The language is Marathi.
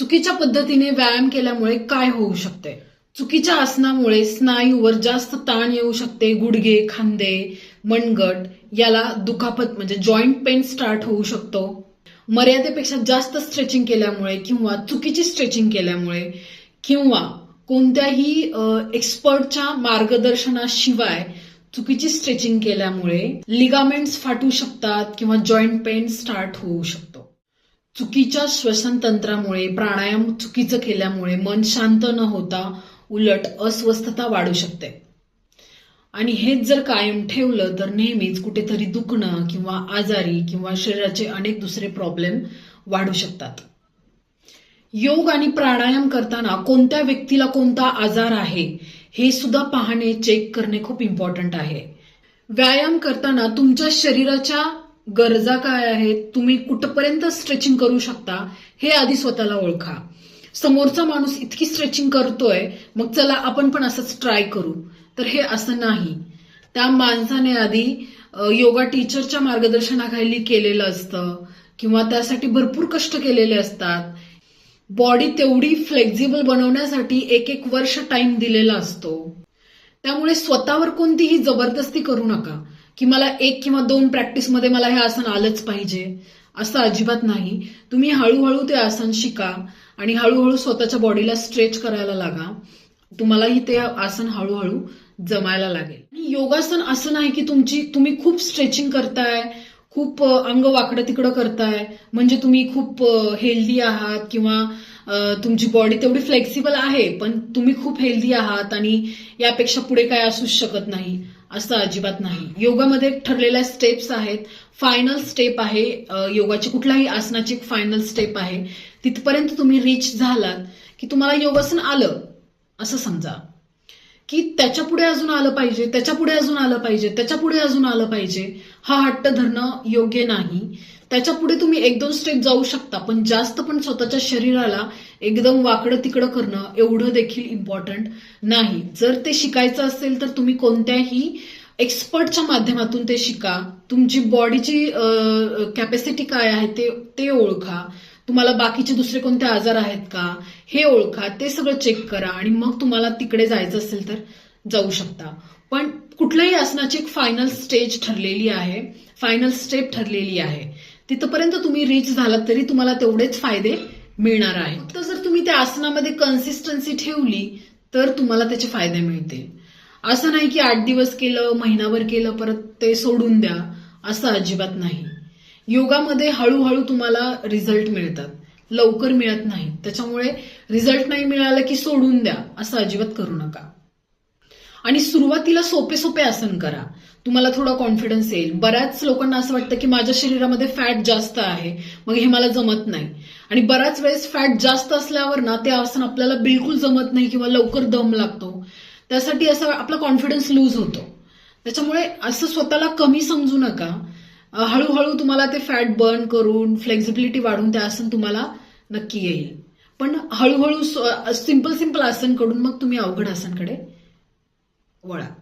चुकीच्या पद्धतीने व्यायाम केल्यामुळे काय होऊ शकते? चुकीच्या आसनामुळे स्नायूवर जास्त ताण येऊ शकते गुडघे खांदे मणगट याला दुखापत म्हणजे जॉईंट पेन स्टार्ट होऊ शकतो. मर्यादेपेक्षा जास्त स्ट्रेचिंग केल्यामुळे किंवा चुकीची स्ट्रेचिंग केल्यामुळे किंवा कोणत्याही एक्सपर्टच्या मार्गदर्शनाशिवाय चुकीची स्ट्रेचिंग केल्यामुळे लिगामेंट्स फाटू शकतात किंवा जॉईंट पेन स्टार्ट होऊ शकतो चुकीच्या श्वसन तंत्रामुळे प्राणायाम चुकीचं केल्यामुळे मन शांत न होता उलट अस्वस्थता वाढू शकते. आणि हेच जर कायम ठेवलं तर नेहमीच कुठेतरी दुखणं किंवा आजारी किंवा शरीराचे अनेक दुसरे प्रॉब्लेम वाढू शकतात. योग आणि प्राणायाम करताना कोणत्या व्यक्तीला कोणता आजार आहे हे सुद्धा पाहणे चेक करणे खूप इम्पॉर्टंट आहे. व्यायाम करताना तुमच्या शरीराच्या गरजा काय आहेत तुम्ही कुठपर्यंत स्ट्रेचिंग करू शकता हे आधी स्वतःला ओळखा. समोरचा माणूस इतकी स्ट्रेचिंग करतोय मग चला आपण पण असंच ट्राय करू. तर हे असं नाही. त्या माणसाने आधी योगा टीचरच्या मार्गदर्शनाखाली केलेलं असतं किंवा त्यासाठी भरपूर कष्ट केलेले असतात. बॉडी तेवढी फ्लेक्झिबल बनवण्यासाठी एक एक वर्ष टाइम दिलेला असतो. त्यामुळे स्वतःवर कोणतीही जबरदस्ती करू नका. की मला एक किंवा दोन प्रॅक्टिसमध्ये मला हे आसन आलंच पाहिजे असं अजिबात नाही. तुम्ही हळूहळू ते आसन शिका आणि हळूहळू स्वतःच्या बॉडीला स्ट्रेच करायला लागा. तुम्हालाही ते आसन हळूहळू जमायला लागेल. आणि योगासन असं नाही की तुमची तुम्ही खूप स्ट्रेचिंग करताय खूप अंग वाकडं तिकडं करताय म्हणजे तुम्ही खूप हेल्दी आहात किंवा तुमची बॉडी तेवढी फ्लेक्सिबल आहे पण तुम्ही खूप हेल्दी आहात आणि यापेक्षा पुढे काय असूच शकत नाही. असं अजिबात नाही. योगामध्ये ठरलेल्या स्टेप्स आहेत. फायनल स्टेप आहे योगाची कुठल्याही आसनाची एक फायनल स्टेप आहे. तिथपर्यंत तुम्ही रीच झालात की तुम्हाला योगासन आलं असं समजा. की त्याच्या पुढे अजून आलं पाहिजे त्याच्या पुढे अजून आलं पाहिजे त्याच्या पुढे अजून आलं पाहिजे हा हट्ट धरणं योग्य नाही. त्याच्या पुढे तुम्ही एक दोन स्टेप जाऊ शकता पण जास्त पण स्वतःच्या शरीराला एकदम वाकडं तिकडं करणं एवढं देखील इम्पॉर्टंट नाही. जर ते शिकायचं असेल तर तुम्ही कोणत्याही एक्सपर्टच्या माध्यमातून ते शिका. तुमची बॉडीची कॅपॅसिटी काय आहे ते ते ओळखा. तुम्हाला बाकीचे दुसरे कोणते आजार आहेत का हे ओळखा. ते सगळं चेक करा आणि मग तुम्हाला तिकडे जायचं असेल तर जाऊ शकता. पण कुठल्याही आसनाची एक फायनल स्टेज ठरलेली आहे. फायनल स्टेप ठरलेली आहे. तिथपर्यंत तुम्ही रीच झालात तरी तुम्हाला तेवढेच फायदे मिळणार आहेत. फक्त जर तुम्ही त्या आसनामध्ये कन्सिस्टन्सी ठेवली तर तुम्हाला त्याचे फायदे मिळतील. असं नाही की आठ दिवस केलं महिनाभर केलं परत ते सोडून द्या. असं अजिबात नाही. योगामध्ये हळूहळू तुम्हाला रिझल्ट मिळतात. लवकर मिळत नाही. त्याच्यामुळे रिझल्ट नाही मिळाला की सोडून द्या. असं अजिबात करू नका. आणि सुरुवातीला सोपे सोपे आसन करा. तुम्हाला थोडा कॉन्फिडन्स येईल. बऱ्याच लोकांना असं वाटतं की माझ्या शरीरामध्ये फॅट जास्त आहे. मग हे मला जमत नाही. आणि बऱ्याच वेळेस फॅट जास्त असल्यावर ना ते आसन आपल्याला बिलकुल जमत नाही किंवा लवकर दम लागतो. त्यासाठी असं आपला कॉन्फिडन्स लूज होतो. त्याच्यामुळे असं स्वतःला कमी समजू नका. हळूहळू तुम्हाला ते फॅट बर्न करून फ्लेक्झिबिलिटी वाढून ते आसन तुम्हाला नक्की येईल. पण हळूहळू सिंपल सिंपल आसनकडून मग तुम्ही अवघड आसनकडे Voilà.